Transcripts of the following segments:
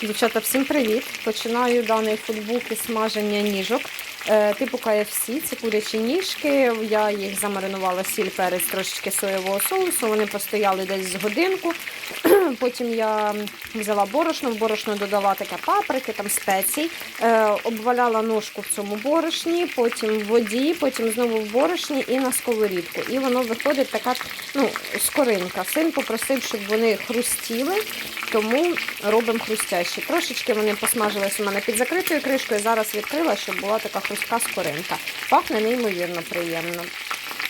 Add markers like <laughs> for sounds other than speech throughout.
Дівчата, всім привіт! Починаю даний футбук із смаження ніжок. Е, типу KFC, це курячі ніжки. Я їх замаринувала сіль, перець, трошечки соєвого соусу. Вони постояли десь з годинку. <clears throat> Потім я взяла борошно, в борошно додала таке паприки, там спецій, е, обваляла ножку в цьому борошні, потім в воді, потім знову в борошні і на сковорідку. І воно виходить така ну, скоринка. Син попросив, щоб вони хрустіли, тому робимо хрустящі. Трошечки вони посмажились у мене під закритою кришкою. Зараз відкрила, щоб була така хрустка скоринка. Пахне неймовірно приємно.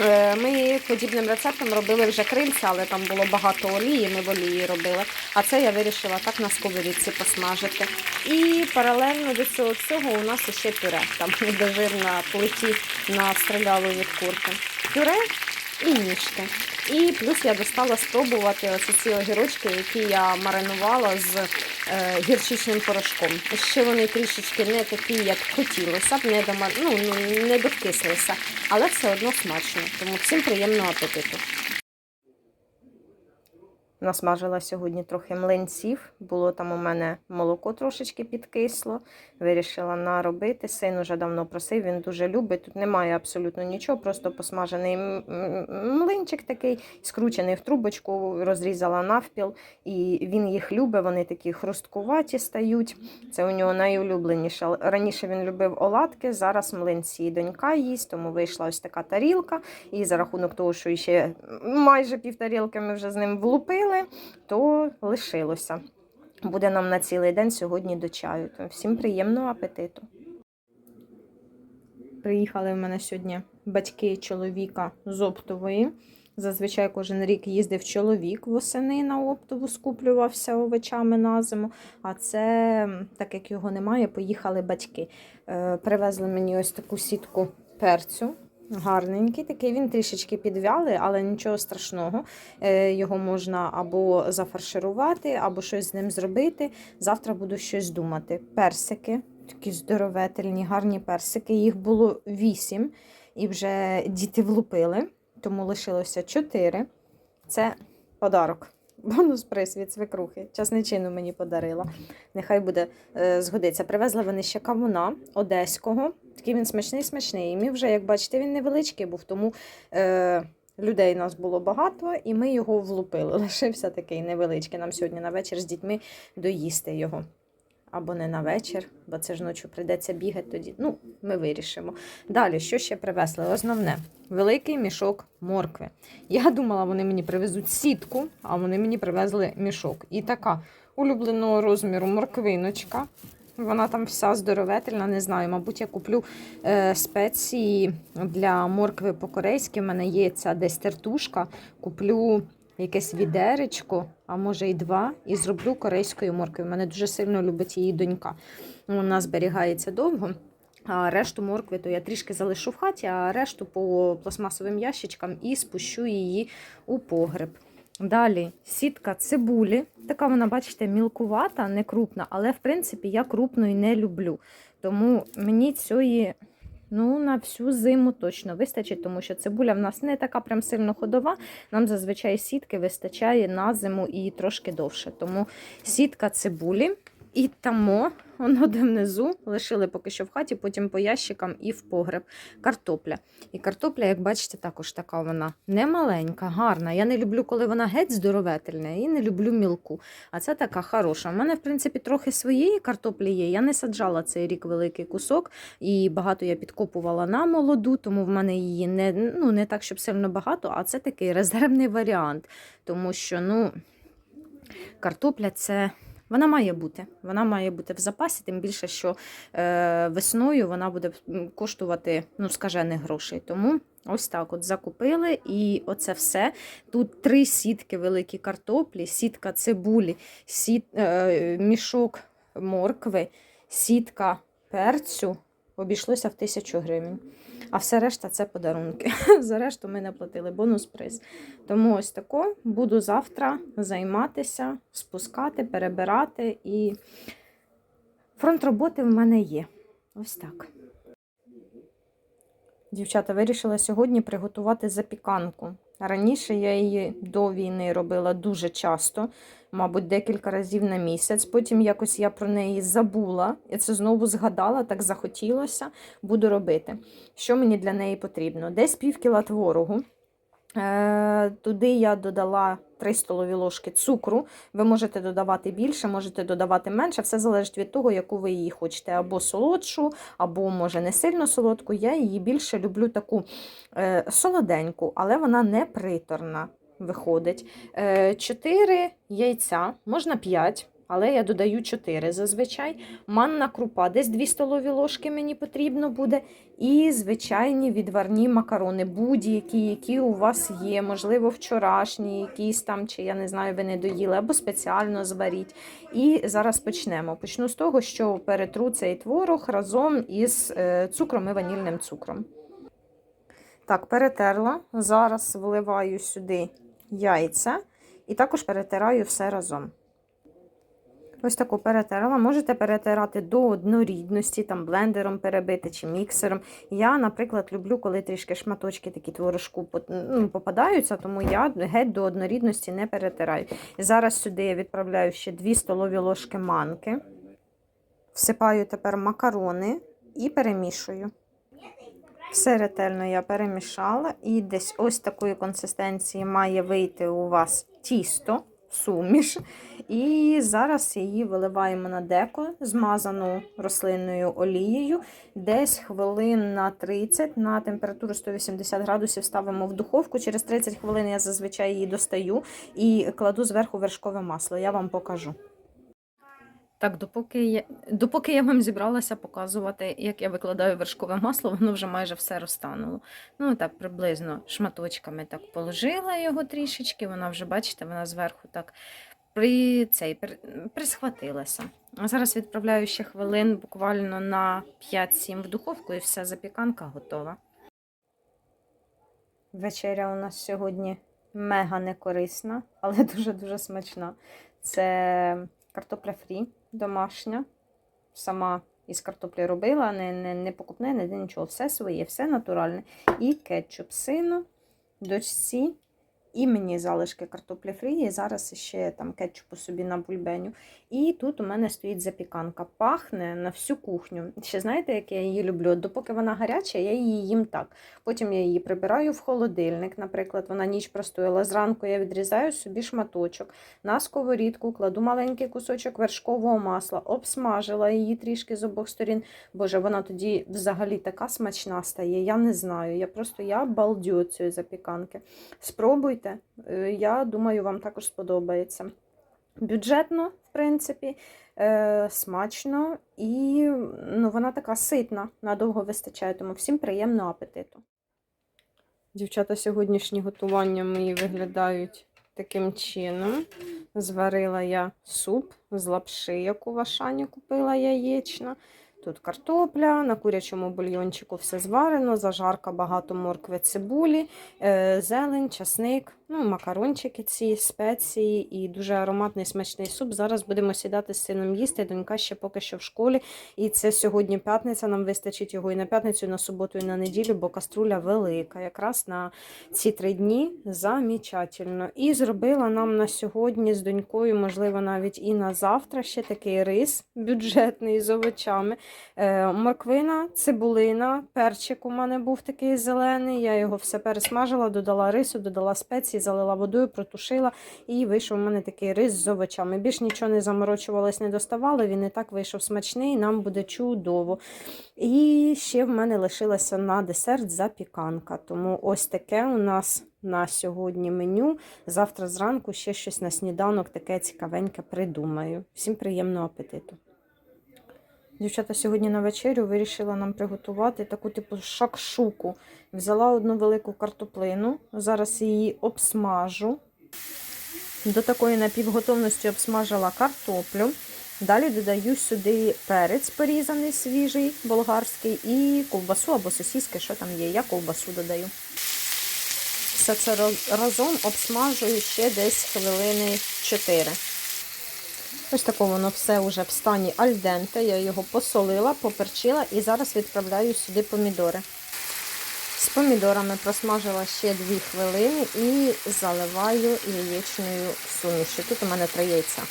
Е, Ми подібним рецептом робили вже крильця, але там було багато олії, ми в олії робили. А це я вирішила так на сковорідці посмажити. І паралельно до цього всього у нас ще пюре. Там <laughs> дожир на плиті настріляли від курки. Пюре і ніжки. І плюс я достала спробувати ось ці огірочки, які я маринувала з е, гірчичним порошком. Ще вони трішечки не такі, як хотілося б, не, дома, ну, не докислися, але все одно смачно. Тому всім приємного апетиту. Насмажила сьогодні трохи млинців. Було там у мене молоко трошечки підкисло. Вирішила наробити. Син уже давно просив, він дуже любить. Тут немає абсолютно нічого, просто посмажений млинчик такий, скручений в трубочку, розрізала навпіл. І він їх любить, вони такі хрусткуваті стають. Це у нього найулюбленіше. Раніше він любив оладки, зараз млинці. Донька їсть, тому вийшла ось така тарілка. І за рахунок того, що ще майже пів тарілки ми вже з ним влупили, то лишилося. Буде нам на цілий день сьогодні до чаю. Всім приємного апетиту. Приїхали в мене сьогодні батьки чоловіка з оптової. Зазвичай кожен рік їздив чоловік восени на оптову, скуплювався овочами на зиму. А це, так як його немає, поїхали батьки. Е, Привезли мені ось таку сітку перцю. Гарненький, такий він трішечки підвялий, але нічого страшного. Е, Його можна або зафарширувати, або щось з ним зробити. Завтра буду щось думати. Персики, такі здоровительні, гарні персики. Їх було вісім, і вже діти влупили, тому лишилося чотири. Це подарок. Бонус приз від свекрухи. Часничину мені подарила. Нехай буде е, згодиться. Привезли вони ще кавуна одеського. Такий він смачний, смачний. І ми вже, як бачите, він невеличкий був, тому е, людей нас було багато, і ми його влупили. <laughs> Лишився такий невеличкий. Нам сьогодні на вечір з дітьми доїсти його. Або не на вечір, бо це ж ночі прийдеться бігати тоді. Ну, ми вирішимо. Далі, що ще привезли? Основне, великий мішок моркви. Я думала, вони мені привезуть сітку, а вони мені привезли мішок. І така улюбленого розміру морквиночка. Вона там вся здоровительна, не знаю. Мабуть, я куплю е, спеції для моркви по-корейськи. У мене є ця десь тертушка. Куплю якесь відеречко, а може і два, і зроблю корейською морквою. Мене дуже сильно любить її донька. Вона зберігається довго. А решту моркви то я трішки залишу в хаті, а решту по пластмасовим ящичкам і спущу її у погреб. Далі сітка цибулі. Така вона, бачите, мілкувата, не крупна, але в принципі я крупної не люблю. Тому мені цієї ну, на всю зиму точно вистачить, тому що цибуля в нас не така прям сильно ходова. Нам зазвичай сітки вистачає на зиму і трошки довше. Тому сітка цибулі. І тамо, воно де внизу, лишили поки що в хаті, потім по ящикам і в погреб. Картопля. І картопля, як бачите, також така вона не маленька, гарна. Я не люблю, коли вона геть здоровительна, і не люблю мілку. А це така хороша. У мене, в принципі, трохи своєї картоплі є. Я не саджала цей рік великий кусок, і багато я підкопувала на молоду, тому в мене її не, ну, не так, щоб сильно багато, а це такий резервний варіант. Тому що, ну, картопля це. Вона має бути. Вона має бути в запасі, тим більше, що е, весною вона буде коштувати ну, скажених грошей. Тому ось так от закупили. І оце все. Тут три сітки великі картоплі, сітка цибулі, сіт, е, мішок моркви, сітка перцю. Обійшлося в тисячу гривень. А все решта це подарунки. <laughs> За решту ми не платили бонус приз. Тому ось тако буду завтра займатися, спускати, перебирати. І фронт роботи в мене є. Ось так. Дівчата вирішила сьогодні приготувати запіканку. Раніше я її до війни робила дуже часто. Мабуть, декілька разів на місяць. Потім якось я про неї забула, і це знову згадала, так захотілося, буду робити. Що мені для неї потрібно? Десь пів кіла творогу. Е, Туди я додала 3 столові ложки цукру. Ви можете додавати більше, можете додавати менше. Все залежить від того, яку ви її хочете. Або солодшу, або, може, не сильно солодку. Я її більше люблю таку е, солоденьку, але вона не приторна виходить. 4 яйця, можна 5. Але я додаю 4 зазвичай. Манна крупа, десь 2 столові ложки мені потрібно буде. І звичайні відварні макарони, будь-які, які у вас є, можливо, вчорашні, якісь там, чи я не знаю, ви не доїли, або спеціально зваріть. І зараз почнемо. Почну з того, що перетру цей творог разом із е, цукром і ванільним цукром. Так, перетерла. Зараз вливаю сюди яйця і також перетираю все разом. Ось таку перетерла. Можете перетирати до однорідності, там блендером перебити чи міксером. Я, наприклад, люблю, коли трішки шматочки такі творожку ну, попадаються, тому я геть до однорідності не перетираю. І зараз сюди я відправляю ще 2 столові ложки манки. Всипаю тепер макарони і перемішую. Все ретельно я перемішала, і десь ось такої консистенції має вийти у вас тісто, суміш. І зараз її виливаємо на деко, змазану рослинною олією. Десь хвилин на 30 на температуру 180 градусів ставимо в духовку. Через 30 хвилин я зазвичай її достаю і кладу зверху вершкове масло. Я вам покажу. Так, допоки я, допоки я вам зібралася показувати, як я викладаю вершкове масло, воно вже майже все розтануло. Ну, так, приблизно шматочками так положила його трішечки, вона вже, бачите, вона зверху так при цей, при, присхватилася. А зараз відправляю ще хвилин буквально на 5-7 в духовку і вся запіканка готова. Вечеря у нас сьогодні мега некорисна, але <laughs> дуже-дуже смачна. Це картопля фрі домашня. Сама із картоплі робила, не не, не покупне, не нічого. Все своє, все натуральне. І кетчуп сину, дочці. І мені залишки картоплі фрі, і зараз ще там кетчупу собі на бульбеню. І тут у мене стоїть запіканка. Пахне на всю кухню. Ще знаєте, як я її люблю? Допоки вона гаряча, я її їм так. Потім я її прибираю в холодильник. Наприклад, вона ніч простояла. Зранку я відрізаю собі шматочок. На сковорідку кладу маленький кусочок вершкового масла, обсмажила її трішки з обох сторін. Боже, вона тоді взагалі така смачна стає. Я не знаю. Я просто я балдю цієї запіканки. Спробуйте. Е, Я думаю, вам також сподобається. Бюджетно, в принципі, е, смачно і ну, вона така ситна, надовго вистачає, тому всім приємного апетиту. Дівчата, сьогоднішні готування мої виглядають таким чином. Зварила я суп з лапши, яку в Ашані купила яєчна. Тут картопля, на курячому бульйончику все зварено, зажарка, багато моркви, цибулі, е, зелень, часник, ну, макарончики ці, спеції і дуже ароматний смачний суп. Зараз будемо сідати з сином їсти. Донька ще поки що в школі. І це сьогодні п'ятниця, нам вистачить його і на п'ятницю, і на суботу, і на неділю, бо каструля велика. Якраз на ці три дні замічательно. І зробила нам на сьогодні з донькою, можливо, навіть і на завтра ще такий рис бюджетний з овочами. Е, морквина, цибулина, перчик у мене був такий зелений. Я його все пересмажила, додала рису, додала спеції, залила водою, протушила. І вийшов у мене такий рис з овочами. Більш нічого не заморочувалось, не доставало. Він і так вийшов смачний, нам буде чудово. І ще в мене лишилася на десерт запіканка. Тому ось таке у нас. На сьогодні меню. Завтра зранку ще щось на сніданок таке цікавеньке придумаю. Всім приємного апетиту! Дівчата сьогодні на вечерю вирішила нам приготувати таку типу шакшуку. Взяла одну велику картоплину, зараз її обсмажу. До такої напівготовності обсмажила картоплю. Далі додаю сюди перець порізаний, свіжий, болгарський, і ковбасу або сосіски, що там є. Я ковбасу додаю. Все це разом обсмажую ще десь хвилини 4. Ось таке воно все вже в стані альденте. Я його посолила, поперчила і зараз відправляю сюди помідори. З помідорами просмажила ще 2 хвилини і заливаю яєчною сумішю. Тут у мене три яйця.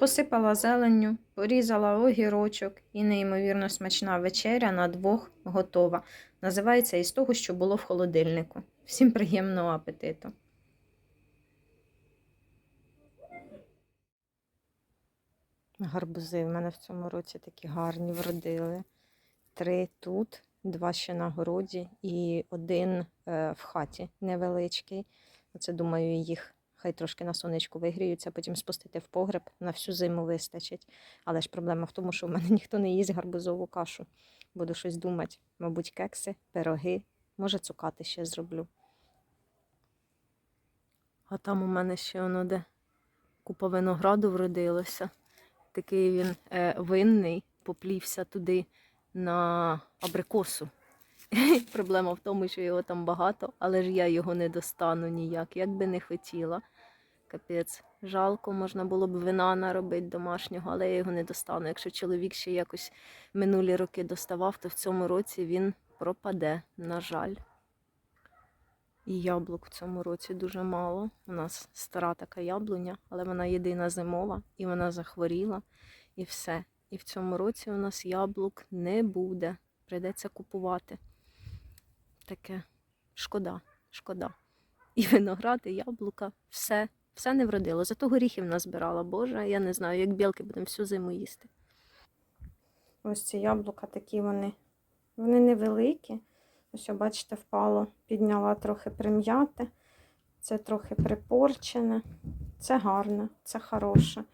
Посипала зеленню, порізала огірочок і неймовірно смачна вечеря на двох готова. Називається із того, що було в холодильнику. Всім приємного апетиту! Гарбузи в мене в цьому році такі гарні вродили. Три тут, два ще на городі і один е, в хаті невеличкий. Оце думаю, їх хай трошки на сонечку вигріються, потім спустити в погреб, на всю зиму вистачить. Але ж проблема в тому, що в мене <laughs> ніхто не їсть гарбузову кашу. Буду щось думати. Мабуть, кекси, пироги, може, цукати ще зроблю. А там у мене ще воно де купа винограду вродилося. Такий він е, винний, поплівся туди на абрикосу. <laughs> Проблема в тому, що його там багато, але ж я його не достану ніяк, як би не хотіла. Капець, жалко, можна було б вина наробити домашнього, але я його не достану. Якщо чоловік ще якось минулі роки доставав, то в цьому році він пропаде, на жаль. І яблук в цьому році дуже мало. У нас стара така яблуня, але вона єдина зимова, і вона захворіла, і все. І в цьому році у нас яблук не буде. Прийдеться купувати. Таке шкода, шкода. І виноград, і яблука, все, все не вродило. Зато горіхів назбирала. Боже, я не знаю, як білки будемо всю зиму їсти. Ось ці яблука такі вони. Вони невеликі. Ось, бачите, впало, підняла трохи прим'яте. Це трохи припорчене. Це гарне, це хороше.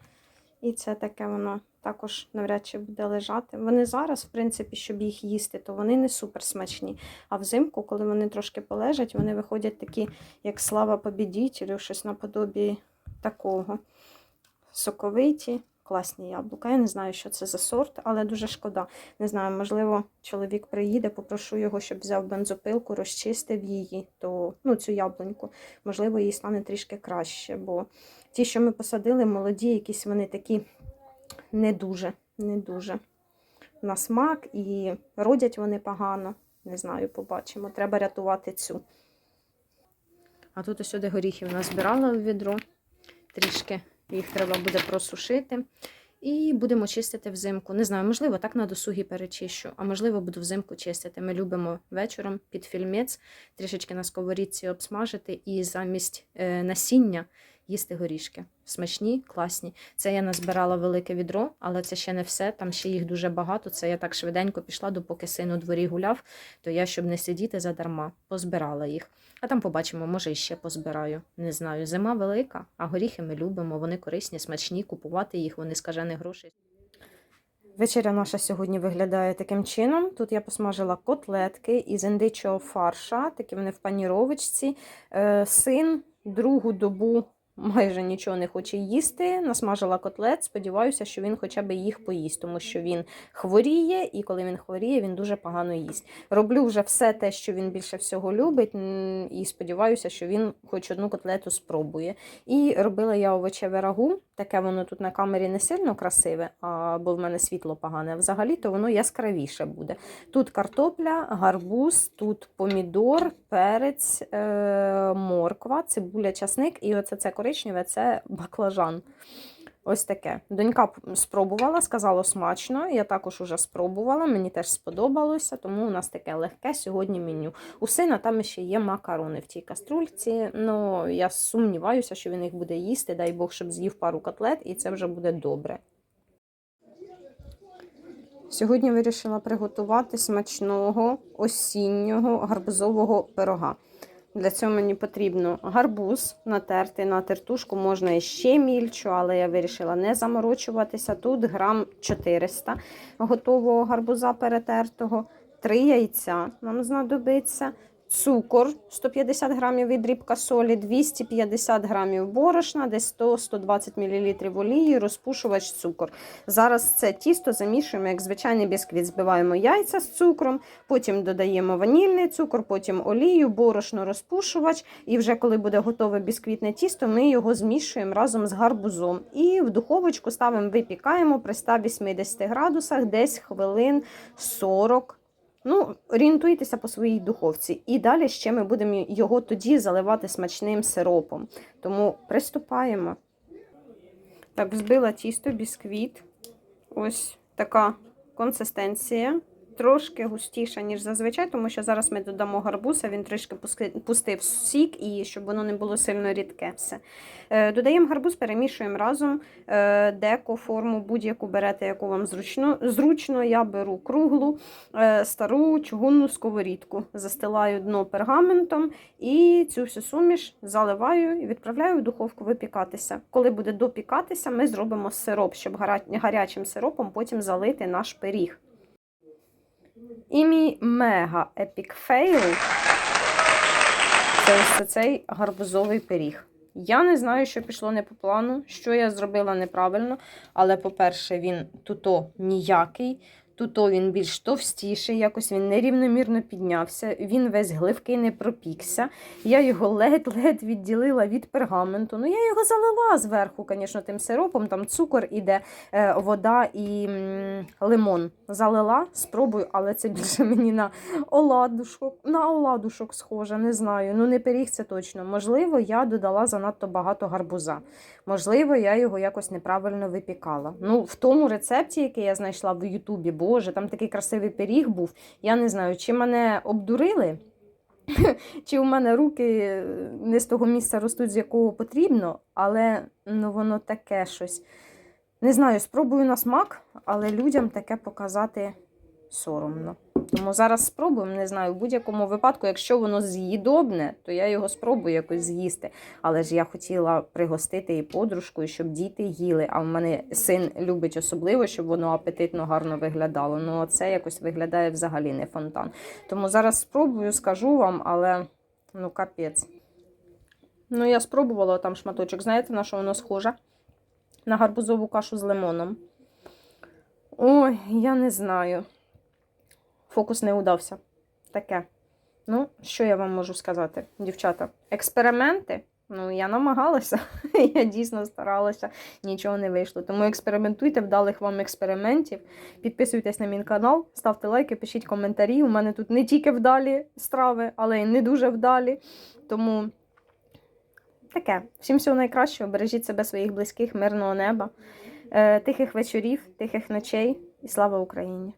І це таке воно також навряд чи буде лежати. Вони зараз, в принципі, щоб їх їсти, то вони не супер смачні. А взимку, коли вони трошки полежать, вони виходять такі, як слава побідітелю, щось наподобі такого. Соковиті, класні яблука. Я не знаю, що це за сорт, але дуже шкода. Не знаю, можливо, чоловік приїде, попрошу його, щоб взяв бензопилку, розчистив її, то ну, цю яблуньку. Можливо, їй стане трішки краще. Бо ті, що ми посадили, молоді, якісь вони такі не дуже, не дуже на смак і родять вони погано. Не знаю, побачимо. Треба рятувати цю. А тут ось сюди горіхів назбирала в відро. Трішки їх треба буде просушити. І будемо чистити взимку. Не знаю, можливо, так на досугі перечищу, а можливо, буду взимку чистити. Ми любимо вечором під фільмець трішечки на сковорідці обсмажити і замість е, насіння їсти горішки. Смачні, класні. Це я назбирала велике відро, але це ще не все. Там ще їх дуже багато. Це я так швиденько пішла, допоки син у дворі гуляв, то я, щоб не сидіти задарма, позбирала їх. А там побачимо, може, іще позбираю. Не знаю. Зима велика, а горіхи ми любимо. Вони корисні, смачні, купувати їх, вони скажені грошей. Вечеря наша сьогодні виглядає таким чином. Тут я посмажила котлетки із індичого фарша, такі вони в паніровочці. Е, Син другу добу майже нічого не хоче їсти. Насмажила котлет. Сподіваюся, що він хоча б їх поїсть, тому що він хворіє, і коли він хворіє, він дуже погано їсть. Роблю вже все те, що він більше всього любить, і сподіваюся, що він хоч одну котлету спробує. І робила я овочеве рагу. Таке воно тут на камері не сильно красиве, а, бо в мене світло погане. А взагалі то воно яскравіше буде. Тут картопля, гарбуз, тут помідор, перець, е, морква, цибуля, часник, і оце це коричневе це баклажан. Ось таке. Донька спробувала, сказала смачно. Я також уже спробувала, мені теж сподобалося, тому у нас таке легке сьогодні меню. У сина там ще є макарони в тій каструльці. Ну я сумніваюся, що він їх буде їсти. Дай Бог, щоб з'їв пару котлет, і це вже буде добре. Сьогодні вирішила приготувати смачного осіннього гарбузового пирога. Для цього мені потрібно гарбуз натерти на тертушку, можна і ще мільчу, але я вирішила не заморочуватися. Тут грам 400 готового гарбуза перетертого, 3 яйця нам знадобиться, цукор 150 грамів і дрібка солі, 250 грамів борошна, десь 100-120 мл олії, розпушувач цукор. Зараз це тісто замішуємо, як звичайний бісквіт. Збиваємо яйця з цукром, потім додаємо ванільний цукор, потім олію, борошно, розпушувач. І вже коли буде готове бісквітне тісто, ми його змішуємо разом з гарбузом. І в духовочку ставимо, випікаємо при 180 градусах десь хвилин 40. Ну, орієнтуйтеся по своїй духовці. І далі ще ми будемо його тоді заливати смачним сиропом. Тому приступаємо. Так, взбила тісто, бісквіт. Ось така консистенція. Трошки густіша, ніж зазвичай, тому що зараз ми додамо гарбуз, а він трішки пустив сік, і щоб воно не було сильно рідке все. Е, Додаємо гарбуз, перемішуємо разом. Е, Деко, форму будь-яку берете, яку вам зручно. Зручно я беру круглу, е, стару чугунну сковорідку. Застилаю дно пергаментом і цю всю суміш заливаю і відправляю в духовку випікатися. Коли буде допікатися, ми зробимо сироп, щоб гарячим сиропом потім залити наш пиріг. І мій мега епік фейл це ось цей гарбузовий пиріг. Я не знаю, що пішло не по плану, що я зробила неправильно, але, по-перше, він туто ніякий. Туто він більш товстіший, якось він нерівномірно піднявся, він весь гливкий не пропікся. Я його ледь-ледь відділила від пергаменту. Ну, я його залила зверху, звісно, тим сиропом, там цукор іде, е, вода і лимон. Залила, спробую, але це більше мені на оладушок, на оладушок схоже, не знаю. Ну, не пиріг це точно. Можливо, я додала занадто багато гарбуза. Можливо, я його якось неправильно випікала. Ну, в тому рецепті, який я знайшла в Ютубі, боже, там такий красивий пиріг був. Я не знаю, чи мене обдурили, <laughs> чи у мене руки не з того місця ростуть, з якого потрібно, але ну, воно таке щось. Не знаю, спробую на смак, але людям таке показати соромно. Тому зараз спробуємо, не знаю, в будь-якому випадку, якщо воно з'їдобне, то я його спробую якось з'їсти. Але ж я хотіла пригостити і подружку, і щоб діти їли. А в мене син любить особливо, щоб воно апетитно гарно виглядало. Ну, це якось виглядає взагалі не фонтан. Тому зараз спробую, скажу вам, але ну капець. Ну, я спробувала там шматочок. Знаєте, на що воно схоже? На гарбузову кашу з лимоном. Ой, я не знаю. Фокус не удався. Таке. Ну, що я вам можу сказати, дівчата? Експерименти. Ну, я намагалася, <laughs> я дійсно старалася, нічого не вийшло. Тому експериментуйте, вдалих вам експериментів. Підписуйтесь на мій канал, ставте лайки, пишіть коментарі. У мене тут не тільки вдалі страви, але й не дуже вдалі. Тому таке. Всім всього найкращого. Бережіть себе, своїх близьких, мирного неба, е, тихих вечорів, тихих ночей і слава Україні!